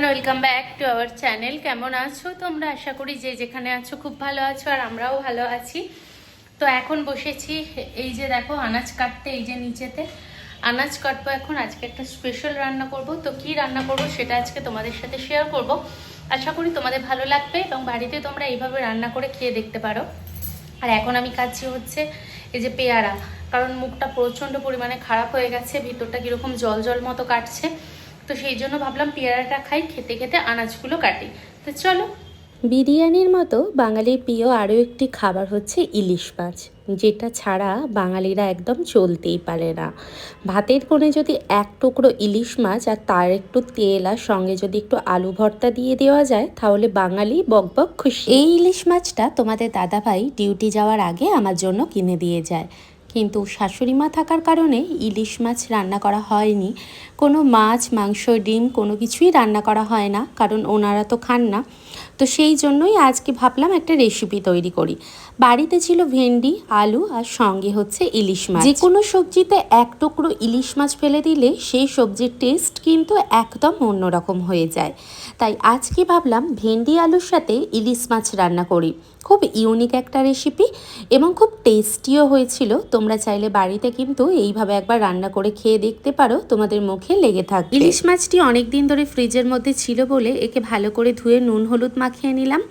Everyone welcome back to our channel কেমন আছো তোমরা? আশা করি যে যেখানে আছো খুব ভালো আছো, আর আমরাও ভালো আছি। তো এখন বসেছি এই যে দেখো, আনাজ কাটতে এই যে নিচেতে। আনাজ কাটবো এখন, আজকে একটা স্পেশাল রান্না করব। তো কি রান্না করব সেটা আজকে তোমাদের সাথে শেয়ার করব। আশা করি তোমাদের ভালো লাগবে এবং বাড়িতে তোমরা এইভাবে রান্না করে খেয়ে দেখতে পারো। আর এখন আমি কাচ্ছি হচ্ছে এই যে পেয়ারা। কারণ মুখটা প্রচণ্ড পরিমাণে খারাপ হয়ে গেছে, ভিতরটা কীরকম জল জল মতো কাটছে। তো সেই জন্য ভাবলাম পেয়ারাটা খাই, খেতে খেতে আনাজগুলো কাটি। তো চলো। বিরিয়ানির মতো বাঙালির প্রিয় আরও একটি খাবার হচ্ছে ইলিশ মাছ, যেটা ছাড়া বাঙালিরা একদম চলতেই পারে না। ভাতের কোণে যদি এক টুকরো ইলিশ মাছ আর তার একটু তেল আর সঙ্গে যদি একটু আলু ভর্তা দিয়ে দেওয়া যায়, তাহলে বাঙালি বকবক খুশি। এই ইলিশ মাছটা তোমাদের দাদাভাই ডিউটি যাওয়ার আগে আমার জন্য কিনে দিয়ে যায়। কিন্তু শাশুড়ি মা থাকার কারণে ইলিশ মাছ রান্না করা হয়নি। কোনো মাছ, মাংস, ডিম কোনো কিছুই রান্না করা হয় না, কারণ ওনারা তো খান না। তো সেই জন্যই আজকে ভাবলাম একটা রেসিপি তৈরি করি। বাড়িতে ছিল ভেন্ডি, আলু আর সঙ্গে হচ্ছে ইলিশ মাছ। যে কোনো সবজিতে এক টুকরো ইলিশ মাছ ফেলে দিলে সেই সবজির টেস্ট কিন্তু একদম অন্যরকম হয়ে যায়। তাই আজকে ভাবলাম ভেন্ডি, আলুর সাথে ইলিশ মাছ রান্না করি। খুব ইউনিক একটা রেসিপি এবং খুব টেস্টিও হয়েছিল। তোমরা চাইলে বাড়িতে কিন্তু এইভাবে একবার রান্না করে খেয়ে দেখতে পারো, তোমাদের মুখে লেগে থাকবে। ইলিশ মাছটি অনেক দিন ধরে ফ্রিজের মধ্যে ছিল বলে একে ভালো করে ধুয়ে নুন, হলুদ মাখিয়ে নিলাম।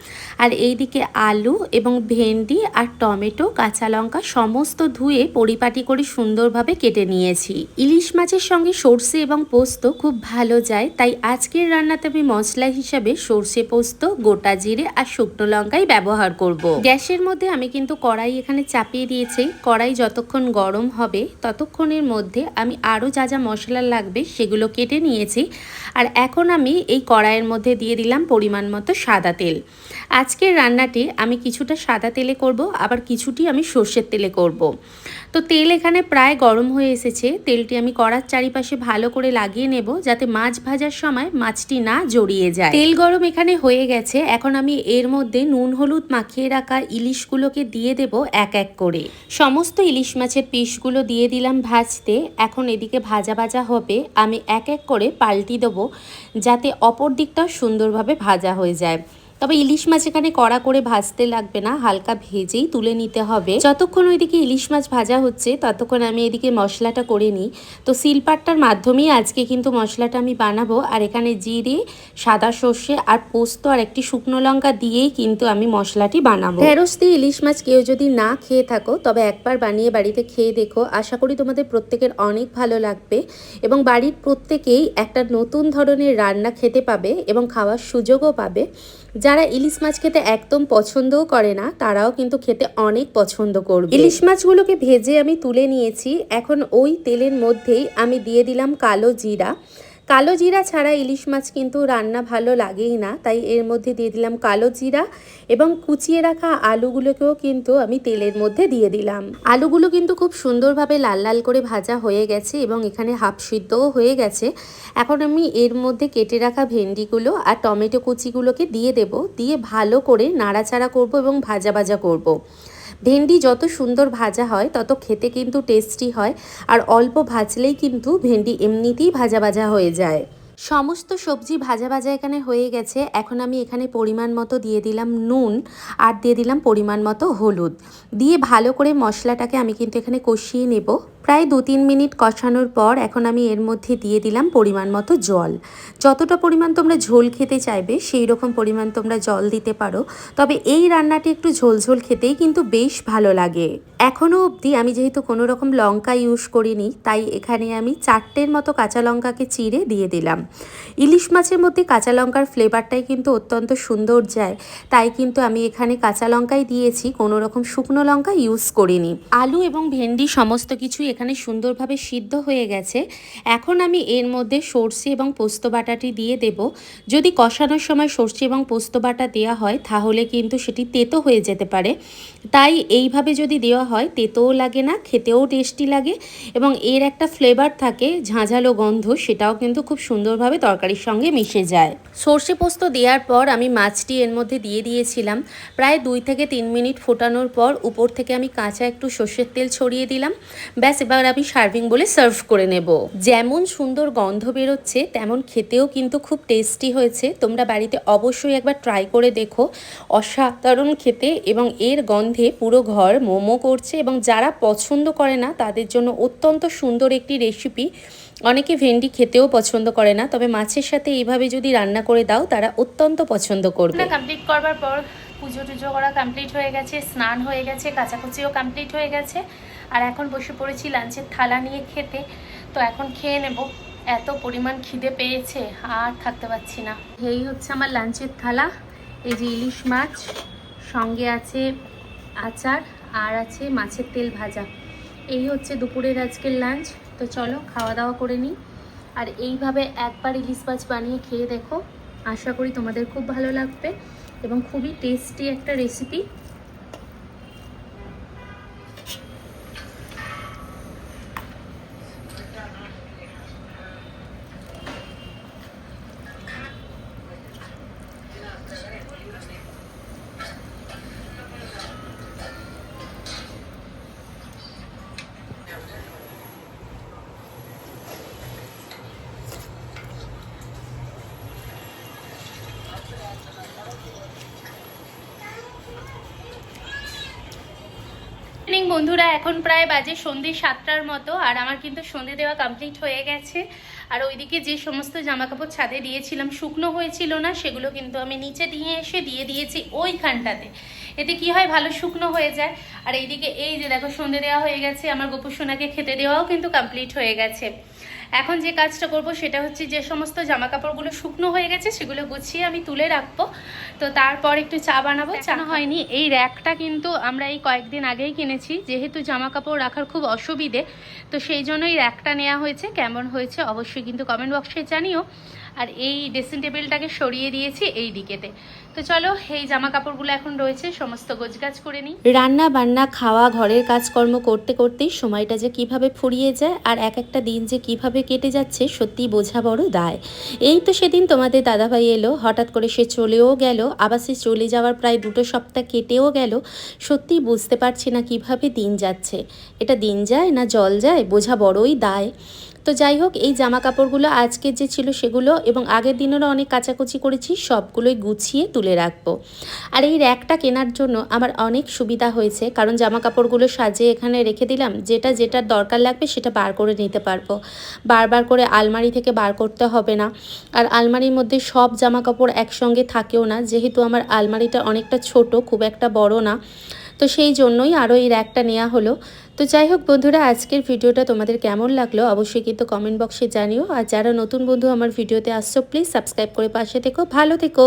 আর এইদিকে আলু এবং ভেন্ডি আর টমেটো, কাঁচা লঙ্কা সমস্ত ধুয়ে পরিপাটি করে সুন্দরভাবে কেটে নিয়েছি। ইলিশ মাছের সঙ্গে সর্ষে এবং পোস্ত খুব ভালো যায়, তাই আজকের রান্নাতে আমি মশলা হিসাবে সর্ষে পোস্ত, গোটা জিরে আর শুকনো লঙ্কাই ব্যবহার করব। গ্যাসের মধ্যে আমি কিন্তু কড়াই এখানে চাপিয়ে দিয়েছি। কড়াই যতক্ষণ গরম হবে, ততক্ষণের মধ্যে আমি আরও যা যা মশলা লাগবে সেগুলো কেটে নিয়েছি। আর এখন আমি এই কড়াইয়ের মধ্যে দিয়ে দিলাম পরিমাণ মতো সাদা তেল। আজকের রান্নাটি আমি কিছুটা সাদা তেলে করব, আবার কিছুটি আমি সর্ষের তেলে করব। তো তেল এখানে প্রায় গরম হয়ে এসেছে। তেলটি আমি কড়ার চারিপাশে ভালো করে লাগিয়ে নেব, যাতে মাছ ভাজার সময় মাছটি না জড়িয়ে যায়। তেল গরম এখানে হয়ে গেছে। এখন আমি এর মধ্যে নুন, হলুদ মাখিয়ে রাখা ইলিশগুলোকে দিয়ে দেব এক এক করে। সমস্ত ইলিশ মাছের পিসগুলো দিয়ে দিলাম ভাজতে। এখন এদিকে ভাজা ভাজা হবে। আমি এক এক করে পাল্টি দেবো যাতে অপর দিকটাও সুন্দরভাবে ভাজা হয়ে যায়। তবে ইলিশ মাছ এখানে কড়া করে ভাজতে লাগবে না, হালকা ভেজেই তুলে নিতে হবে। যতক্ষণ ওইদিকে ইলিশ মাছ ভাজা হচ্ছে, ততক্ষণ আমি এদিকে মশলাটা করে নিই। তো শিলপাটটার মাধ্যমেই আজকে কিন্তু মশলাটা আমি বানাবো। আর এখানে জিরে, সাদা সর্ষে আর পোস্ত আর একটি শুকনো লঙ্কা দিয়েই কিন্তু আমি মশলাটি বানাবো। ঢেঁড়স দিয়ে ইলিশ মাছ কেউ যদি না খেয়ে থাকো, তবে একবার বানিয়ে বাড়িতে খেয়ে দেখো। আশা করি তোমাদের প্রত্যেকের অনেক ভালো লাগবে এবং বাড়ির প্রত্যেকেই একটা নতুন ধরনের রান্না খেতে পাবে এবং খাওয়ার সুযোগও পাবে। যারা ইলিশ মাছ খেতে একদম পছন্দও করে না, তারাও কিন্তু খেতে অনেক পছন্দ করবে। ইলিশ মাছগুলোকে ভেজে আমি তুলে নিয়েছি। এখন ওই তেলের মধ্যেই আমি দিয়ে দিলাম কালো জিরা। কালো জিরা ছাড়া ইলিশ মাছ কিন্তু রান্না ভালো লাগেই না, তাই এর মধ্যে দিয়ে দিলাম কালো জিরা এবং কুচিয়ে রাখা আলুগুলোকেও কিন্তু আমি তেলের মধ্যে দিয়ে দিলাম আলুগুলো কিন্তু খুব সুন্দরভাবে লাল লাল করে ভাজা হয়ে গেছে এবং এখানে হাফ সিদ্ধও হয়ে গেছে এখন আমি এর মধ্যে কেটে রাখা ভেন্ডিগুলো আর টমেটো কুচিগুলোকে দিয়ে দেব, দিয়ে ভালো করে নাড়াচাড়া করব এবং ভাজা ভাজা করব। ভেন্ডি যত সুন্দর ভাজা হয়, তত খেতে কিন্তু টেস্টি হয়। আর অল্প ভাজলেই কিন্তু ভেন্ডি এমনিতেই ভাজা ভাজা হয়ে যায়। সমস্ত সবজি ভাজা ভাজা এখানে হয়ে গেছে। এখন আমি এখানে পরিমাণ মতো দিয়ে দিলাম নুন আর দিয়ে দিলাম পরিমাণ মতো হলুদ। দিয়ে ভালো করে মশলাটাকে আমি কিন্তু এখানে কষিয়ে নেব। প্রায় দু তিন মিনিট কষানোর পর এখন আমি এর মধ্যে দিয়ে দিলাম পরিমাণ মতো জল। যতটা পরিমাণ তোমরা ঝোল খেতে চাইবে, সেই রকম পরিমাণ তোমরা জল দিতে পারো। তবে এই রান্নাটি একটু ঝোল ঝোল খেতেই কিন্তু বেশ ভালো লাগে। এখনও অবধি আমি যেহেতু কোনো রকম লঙ্কা ইউজ করিনি, তাই এখানে আমি চারটের মতো কাঁচা লঙ্কাকে চিড়ে দিয়ে দিলাম। ইলিশ মাছের মধ্যে কাঁচা লঙ্কার ফ্লেভারটাই কিন্তু অত্যন্ত সুন্দর যায়, তাই কিন্তু আমি এখানে কাঁচা লঙ্কাই দিয়েছি, কোনো রকম শুকনো লঙ্কা ইউজ করিনি। আলু এবং ভেন্ডি সমস্ত কিছুই এখানে সুন্দরভাবে সিদ্ধ হয়ে গেছে। এখন আমি এর মধ্যে সর্ষে এবং পোস্ত বাটাটি দিয়ে দেব। যদি কষানোর সময় সর্ষে এবং পোস্ত বাটা দেওয়া হয়, তাহলে কিন্তু সেটি তেতো হয়ে যেতে পারে। তাই এইভাবে যদি দেওয়া হয়, তেতোও লাগে না, খেতেও টেস্টি লাগে এবং এর একটা ফ্লেভার থাকে, ঝাঁঝালো গন্ধ, সেটাও কিন্তু খুব সুন্দরভাবে তরকারির সঙ্গে মিশে যায়। সর্ষে পোস্ত দেওয়ার পর আমি মাছটি এর মধ্যে দিয়ে দিয়েছিলাম। প্রায় দুই থেকে তিন মিনিট ফোটানোর পর উপর থেকে আমি কাঁচা একটু সর্ষের তেল ছড়িয়ে দিলাম। ব্যাস এবার আমি সার্ভিং বলে সার্ভ করে নেব। যেমন সুন্দর গন্ধ বেরোচ্ছে, তেমন খেতেও কিন্তু খুব টেস্টি হয়েছে। তোমরা বাড়িতে অবশ্যই একবার ট্রাই করে দেখো। অসাধারণ খেতে এবং এর গন্ধে পুরো ঘর মোমো করছে এবং যারা পছন্দ করে না, তাদের জন্য অত্যন্ত সুন্দর একটি রেসিপি অনেকে ভেন্ডি খেতেও পছন্দ করে না, তবে মাছের সাথে এইভাবে যদি রান্না করে দাও, তারা অত্যন্ত পছন্দ করবে। কমপ্লিট করবার পর পুজো টুজো করা কমপ্লিট হয়ে গেছে, স্নান হয়ে গেছে, কাচাকুচিও কমপ্লিট হয়ে গেছে। আর এখন বসে পড়েছি লাঞ্চের থালা নিয়ে খেতে। তো এখন খেয়ে নেব। এত পরিমাণ খিদে পেয়েছে, আর থাকতে পারছি না। এই হচ্ছে আমার লাঞ্চের থালা। এই যে ইলিশ মাছ, সঙ্গে আছে আচার আর আছে মাছের তেল ভাজা। এই হচ্ছে দুপুরের আজকের লাঞ্চ। তো চলো খাওয়া দাওয়া করে নিই। আর এইভাবে একবার ইলিশ মাছ বানিয়ে খেয়ে দেখো। আশা করি তোমাদের খুব ভালো লাগবে এবং খুবই টেস্টি একটা রেসিপি বন্ধুরা, এখন প্রায় বাজে সন্ধ্যে সাতটার মতো, আর আমার কিন্তু সন্ধে দেওয়া কমপ্লিট হয়ে গেছে। আর ওইদিকে যে সমস্ত জামা কাপড় ছাদে দিয়েছিলাম, শুকনো হয়েছিল না, সেগুলো কিন্তু আমি নিচে দিয়ে এসে দিয়ে দিয়েছি ওইখানটাতে। এতে কি হয়? ভালো শুকনো হয়ে যায়। আর এইদিকে এই যে দেখো সন্ধে দেওয়া হয়ে গেছে, আমার গোপুর সোনাকে খেতে দেওয়াও কিন্তু কমপ্লিট হয়ে গেছে। এখন যে কাজটা করব সেটা হচ্ছে যে সমস্ত জামা কাপড়গুলো শুকনো হয়ে গেছে, সেগুলো গুছিয়ে আমি তুলে রাখব। তো তারপর একটু চা বানাবো। চা হয়নি। এই র্যাকটা কিন্তু আমরা এই কয়েকদিন আগেই কিনেছি। যেহেতু জামা কাপড় রাখার খুব অসুবিধে, তো সেই জন্যই র্যাকটা নেওয়া হয়েছে। কেমন হয়েছে অবশ্যই কিন্তু কমেন্ট বক্সে জানিও। আর এই ড্রেসিং টেবিলটাকে সরিয়ে দিয়েছি এই দিকেতে তো চলো, এই জামা কাপড়গুলো এখন রয়েছে, সমস্ত গোছগাছ করে নিই। রান্না বান্না খাওয়া, ঘরের কাজকর্ম করতে করতেই সময়টা যে কীভাবে ফুরিয়ে যায় আর এক একটা দিন যে কীভাবে কেটে যাচ্ছে সত্যি বোঝা বড় দায়। এই তো সেদিন তোমাদের দাদাভাই এলো, হঠাৎ করে সে চলেও গেল, আবার সে চলে যাওয়ার প্রায় দুটো সপ্তাহ কেটেও গেল সত্যি বুঝতে পারছি না কীভাবে দিন যাচ্ছে। এটা দিন যায় না জল যায়, বোঝা বড়ই দায়। তো যাই হোক, এই জামা কাপড়গুলো আজকের যে ছিল সেগুলো এবং আগের দিনেরও অনেক কাচাকুচি করেছি, সবগুলোই গুছিয়ে তুলে রাখব। আর এই র্যাকটা কেনার জন্য আমার অনেক সুবিধা হয়েছে, কারণ জামা কাপড়গুলো সাজিয়ে এখানে রেখে দিলাম, যেটা যেটার দরকার লাগবে সেটা বার করে নিতে পারব। বারবার করে আলমারি থেকে বার করতে হবে না। আর আলমারির মধ্যে সব জামা কাপড় একসঙ্গে থাকেও না, যেহেতু আমার আলমারিটা অনেকটা ছোট, খুব একটা বড় না। তো সেই জন্যই আরও এই র্যাকটা নেওয়া হলো। তো যাই হোক বন্ধুরা, আজকের ভিডিওটা তোমাদের কেমন লাগল অবশ্যই কিন্তু কমেন্ট বক্সে জানিও। আর যারা নতুন বন্ধু আমার ভিডিওতে আসছো প্লিজ সাবস্ক্রাইব করে পাশে থেকো। ভালো থেকো।